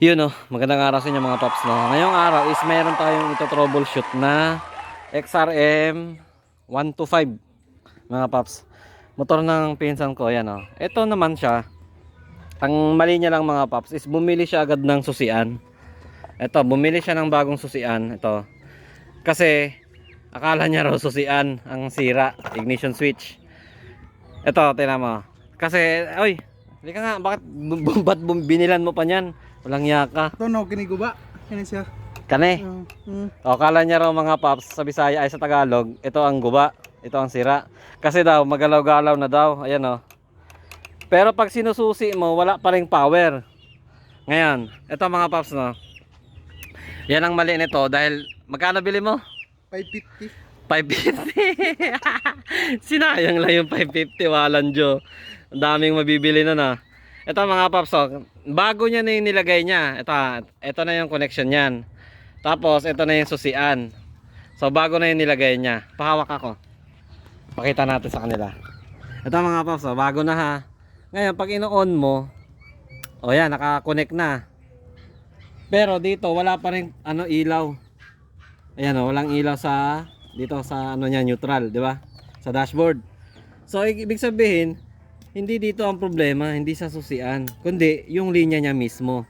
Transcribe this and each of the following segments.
Yun oh, magandang araw sa inyo mga paps no. Ngayong araw is mayroon tayong ito troubleshoot na XRM 125 mga paps. Motor ng pinsan ko, yan oh. Ito naman siya. Ang mali niya lang mga paps is bumili siya agad ng susian. Ito, bumili siya ng bagong susian. Ito. Kasi akala niya raw susian ang sira, ignition switch. Ito, tingnan mo. Kasi, oy, hindi ka nga, bakit ba't binilan mo pa niyan? Walang yaka. Ito no, kiniguba. Yan siya. Kane. Uh, mm. O, kala niya raw mga paps sa Bisaya ay sa Tagalog, ito ang guba, ito ang sira. Kasi daw, magalaw-galaw na daw. Ayan o. Pero pag sinususi mo, wala pa rin power. Ngayon, ito mga paps no. Yan ang mali nito dahil magkano bili mo? 550. 550. Sinayang lang yung 550, walang jo. Ang daming mabibili na na. Ito mga paps, oh, bago niya na yung nilagay niya. Ito, ito na yung connection niyan. Tapos, ito na yung susian. So, bago na yung nilagay niya. Pahawak ako. Pakita natin sa kanila. Ito mga paps, oh, bago na ha. Ngayon, pag ino-on mo, o yan, nakakonect na. Pero dito, wala pa rin ano, ilaw. Ayan o, walang ilaw sa dito sa ano niya neutral, di ba? Sa dashboard. So ibig sabihin, hindi dito ang problema, hindi sa susian, kundi yung linya niya mismo.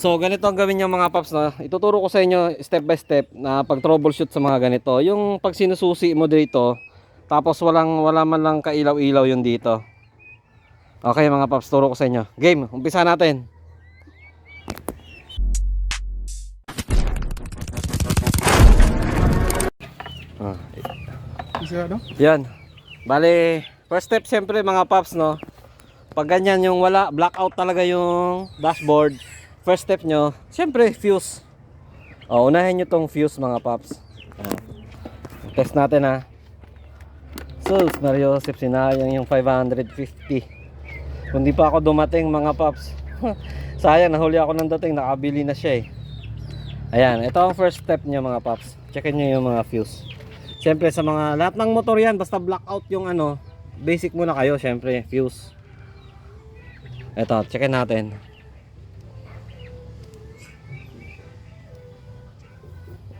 So ganito ang gawin niyo mga paps na ituturo ko sa inyo step by step na pag troubleshoot sa mga ganito. Yung pag sinususi mo dito, tapos walang wala man lang kailaw-ilaw yung dito. Okay mga paps, turo ko sa inyo. Game, umpisa natin. Ah, Isa no? Yan. Bale, first step siyempre mga paps no. Pag ganyan yung wala, blackout talaga yung dashboard. First step nyo, siyempre fuse. O, unahin nyo tong fuse mga paps. O. Test natin ha. Sus, Mario Joseph, sinayang yung 550. Kung di pa ako dumating mga paps. Sayang, nahuli ako ng dating, nakabili na siya eh. Ayan, ito ang first step nyo mga paps. Checkin nyo yung mga fuse. Siyempre sa mga lahat ng motor yan basta blackout yung ano, basic muna kayo siyempre fuse. Ito, checkin natin.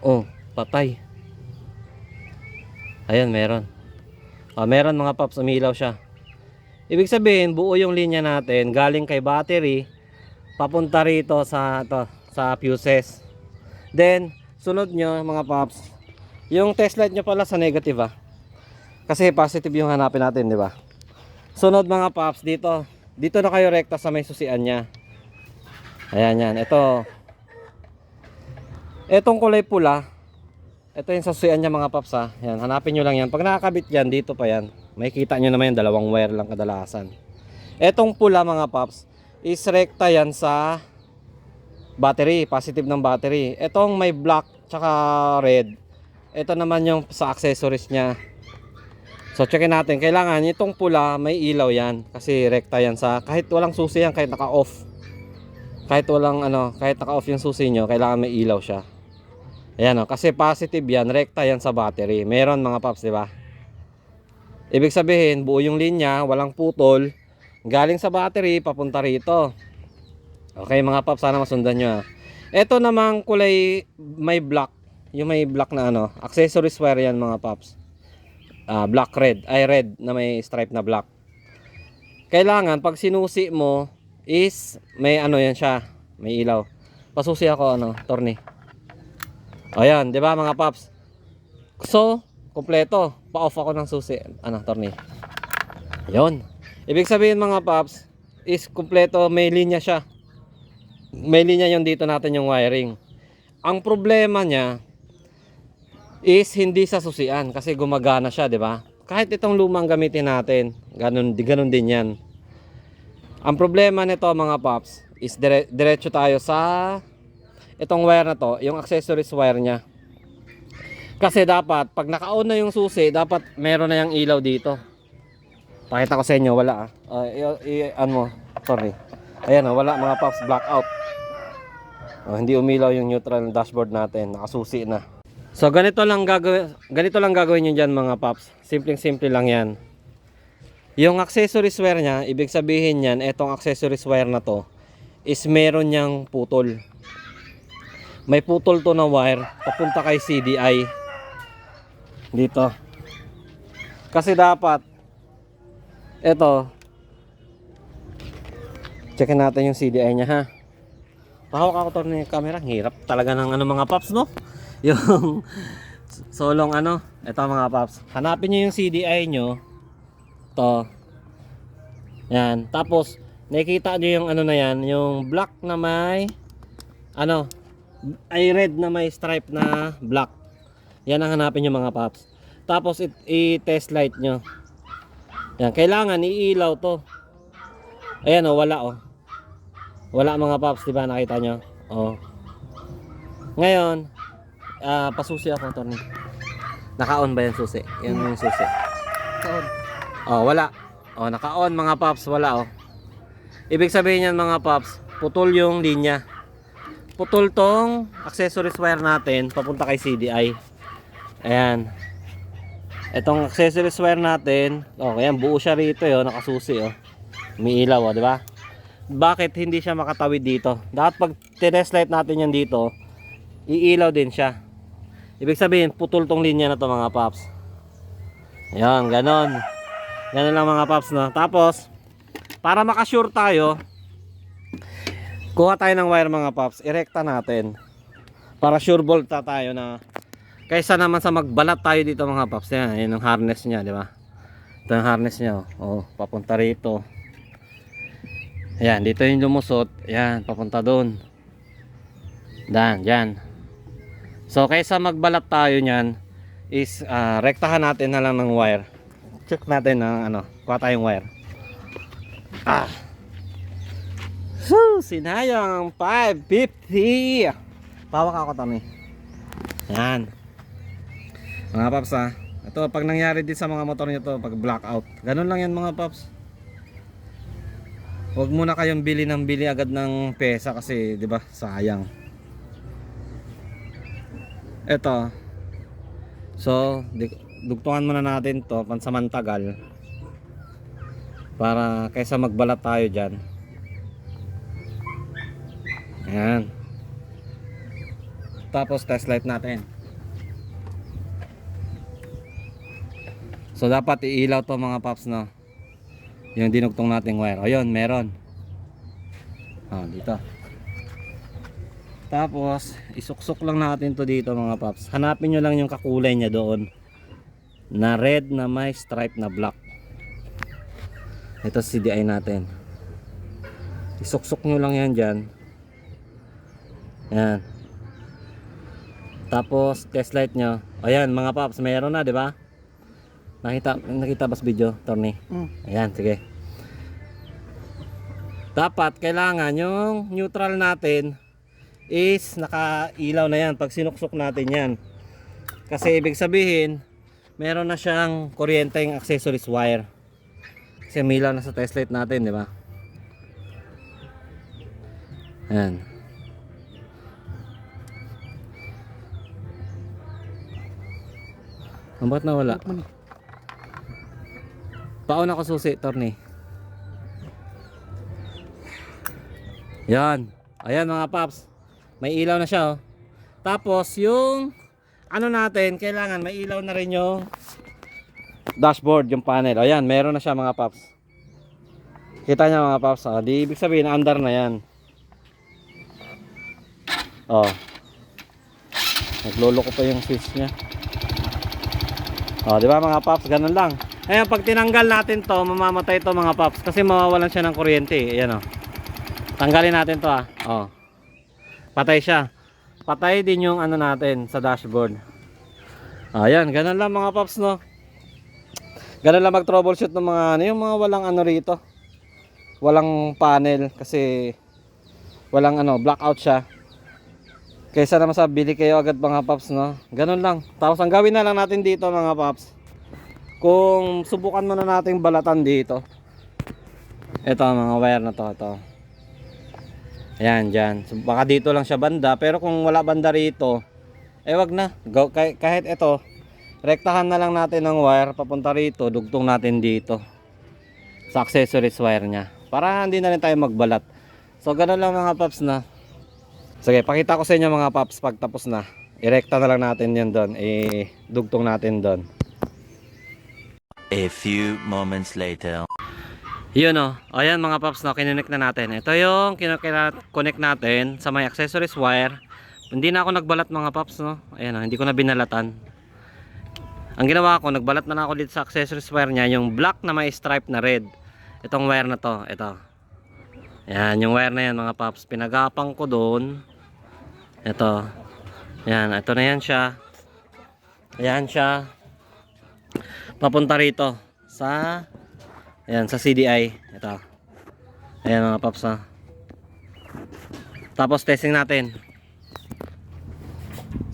Oh, patay. Ayan, meron. Ah, meron mga paps, umilaw siya. Ibig sabihin, buo yung linya natin galing kay battery papunta rito sa to, sa fuses. Then, sunod nyo mga paps, yung test light nyo pala sa negative ah. Kasi positive yung hanapin natin, di ba? Sunod mga paps dito. Dito na kayo rekta sa may susian niya. Ayan yan. Ito. Etong kulay pula. Ito yung susian niya mga paps ha. Yan, hanapin nyo lang yan. Pag nakakabit yan, dito pa yan. May kita nyo naman yung dalawang wire lang kadalasan. Etong pula mga paps is rekta yan sa battery, positive ng battery. Etong may black tsaka red, ito naman yung sa accessories niya. So checkin natin, kailangan itong pula may ilaw yan kasi rekta yan sa kahit walang susi yan, kahit naka-off. Kahit walang ano, kahit naka-off yung susi nyo, kailangan may ilaw siya. Ayan o, kasi positive yan, rekta yan sa battery. Meron mga paps, di ba? Ibig sabihin, buo yung linya, walang putol, galing sa battery, papunta rito. Okay mga paps, sana masundan nyo. ah. Ito namang kulay may black. Yung may black na ano. Accessories wire yan mga paps. Ah, black red. Ay red na may stripe na black. Kailangan pag sinusi mo is may ano yan siya. May ilaw. Pasusi ako ano, torni. Ayan, di ba mga paps? So, kompleto. Pa-off ako ng susi. Ano, torni. Ayun. Ibig sabihin mga paps is kompleto may linya siya may linya yung dito natin yung wiring. Ang problema niya is hindi sa susian kasi gumagana siya, 'di ba? Kahit itong lumang gamitin natin, ganun, ganun din 'yan. Ang problema nito mga paps is dire, diretso tayo sa itong wire na to, yung accessories wire niya. Kasi dapat pag naka-on na yung susi, dapat meron na yung ilaw dito. Pakita ko sa inyo, wala ah. Uh, i- i- ano mo, sorry. Ayan oh, wala mga paps, blackout. Oh, hindi umilaw yung neutral dashboard natin, nakasusi na. So ganito lang gagawin, ganito lang gagawin niyo diyan mga paps. Simpleng simple lang 'yan. Yung accessories wire niya, ibig sabihin niyan, etong accessories wire na to is meron niyang putol. May putol to na wire papunta kay CDI. Dito. Kasi dapat eto Checkin natin yung CDI niya ha. Pahawak ako to ng camera. Hirap talaga ng ano mga paps no. Yung solong ano. Ito mga paps. Hanapin niyo yung CDI nyo. To. Yan. Tapos nakikita niyo yung ano na yan. Yung black na may ano ay red na may stripe na black. Yan ang hanapin nyo mga paps. Tapos it- i-test light nyo. Yan. Kailangan iilaw to. Ayan o, wala o. Wala mga paps, di ba? Nakita nyo? O. Ngayon, ah pasusi ako, Tony. Naka-on ba yung susi? Yan yung susi. Taon. Oh, wala. Oh, naka-on mga paps, wala oh. Ibig sabihin yan mga paps, putol yung linya. Putol tong accessories wire natin papunta kay CDI. Ayan. Itong accessories wire natin, oh, ayan buo siya rito, yo, nakasusi oh. Umiilaw oh, di ba? Bakit hindi siya makatawid dito? Dapat pag test light natin yan dito, iilaw din siya. Ibig sabihin, putol tong linya na to mga paps. Ayan, ganon. Ganun lang mga paps no. Tapos, para makasure tayo, kuha tayo ng wire mga paps, irekta natin. Para sure bolt ta tayo na kaysa naman sa magbalat tayo dito mga paps. Yan, yan ang harness niya, di ba? Ito yung harness niya. Oh, papunta rito. Ayan, dito yung lumusot. Ayan, papunta doon. Dan, dyan. So, kaysa magbalat tayo niyan, is ah, rektahan natin na lang ng wire. Check natin ng ano, kuha tayong wire. Ah. So, sinayang 550. Pawak ako tani. Yan. Mga paps ha. Ito pag nangyari din sa mga motor nyo to, pag blackout. Ganun lang yan mga paps. Huwag muna kayong bili ng bili agad ng pesa kasi 'di ba sayang. Ito, So, dugtungan muna natin to pansamantagal para kaysa magbalat tayo dyan. Ayan. Tapos test light natin. So dapat iilaw to mga paps no. Yung dinugtong nating wire. Ayun, meron. Oh, dito. Tapos, isuksok lang natin to dito mga paps. Hanapin nyo lang yung kakulay niya doon. Na red na may stripe na black. Ito CDI natin. Isuksok nyo lang yan dyan. Yan. Tapos, test light nyo. Ayan mga paps, mayroon na, di ba? Nakita, nakita ba sa video, Tony? Mm. Ayan, sige. Dapat kailangan yung neutral natin is nakailaw na yan pag sinuksok natin yan. Kasi ibig sabihin, meron na siyang kuryenteng accessories wire. Kasi milaw na sa test light natin, di ba? Ayan. Ang ba't nawala? Man. Paon ako susi, Torni. Yan. Ayan mga paps. May ilaw na siya oh. Tapos yung ano natin, kailangan may ilaw na rin yung dashboard, yung panel. Ayan, meron na siya mga paps. Kita niya mga paps. Oh. Di ibig sabihin, under na yan. Oh. Naglolo ko pa yung switch niya. Oh, di ba mga paps, ganun lang. Ngayon, pag tinanggal natin to, mamamatay to mga paps kasi mawawalan siya ng kuryente. Ayan oh. Tanggalin natin to ah. Oh. Patay siya. Patay din yung ano natin sa dashboard. Ayan, ganun lang mga paps no. Ganun lang mag-troubleshoot ng mga ano, yung mga walang ano rito. Walang panel kasi walang ano, blackout siya. Kaysa naman sa bili kayo agad mga paps no. Ganun lang. Tapos ang gawin na lang natin dito mga paps. Kung subukan muna nating balatan dito. Ito mga wire na to, ito. Ayan, dyan. So, baka dito lang siya banda. Pero kung wala banda rito, eh wag na. Go, kahit, ito, rektahan na lang natin ng wire papunta rito. Dugtong natin dito. Sa accessories wire niya. Para hindi na rin tayo magbalat. So, ganun lang mga paps na. Sige, pakita ko sa inyo mga paps pag tapos na. Irekta na lang natin yan doon. I-dugtong natin doon. A few moments later. Yun o. O yan mga paps no, kinunik na natin. Ito yung kinoconnect natin sa may accessories wire. Hindi na ako nagbalat mga paps no. Ayan o, hindi ko na binalatan. Ang ginawa ko, nagbalat na, na ako dito sa accessories wire niya, yung black na may stripe na red. Itong wire na to, ito. Yan, yung wire na yan mga paps. Pinagapang ko doon. Ito. Yan, ito na yan siya. Ayan siya. Papunta rito sa Ayan, sa CDI. Ito. Ayan mga paps ha. Tapos testing natin.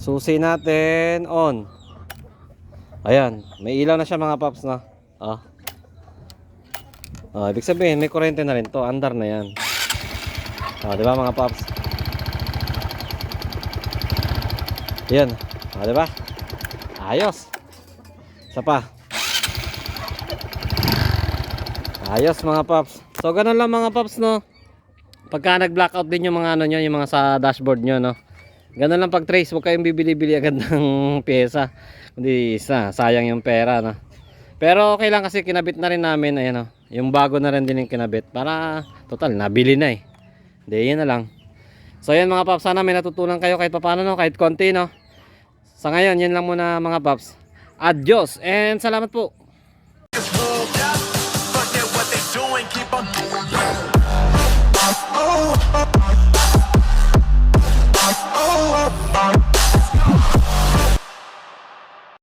Susi natin on. Ayan, may ilaw na siya mga paps na. Ah. Ah, ibig sabihin may kuryente na rin to, andar na 'yan. Ah, 'di ba mga paps? Yan. Ah, 'di ba? Ayos. Isa pa. Ayos mga paps. So ganun lang mga paps no. Pagka nag-blackout din yung mga ano nyo, yung mga sa dashboard nyo no. Ganun lang pag trace, huwag kayong bibili-bili agad ng pyesa. Kundi isa, sayang yung pera no. Pero okay lang kasi kinabit na rin namin ayan no. Yung bago na rin din yung kinabit para total nabili na eh. Hindi yun na lang. So yan mga paps, sana may natutunan kayo kahit papaano no, kahit konti no. Sa ngayon, yan lang muna mga paps. Adios and salamat po.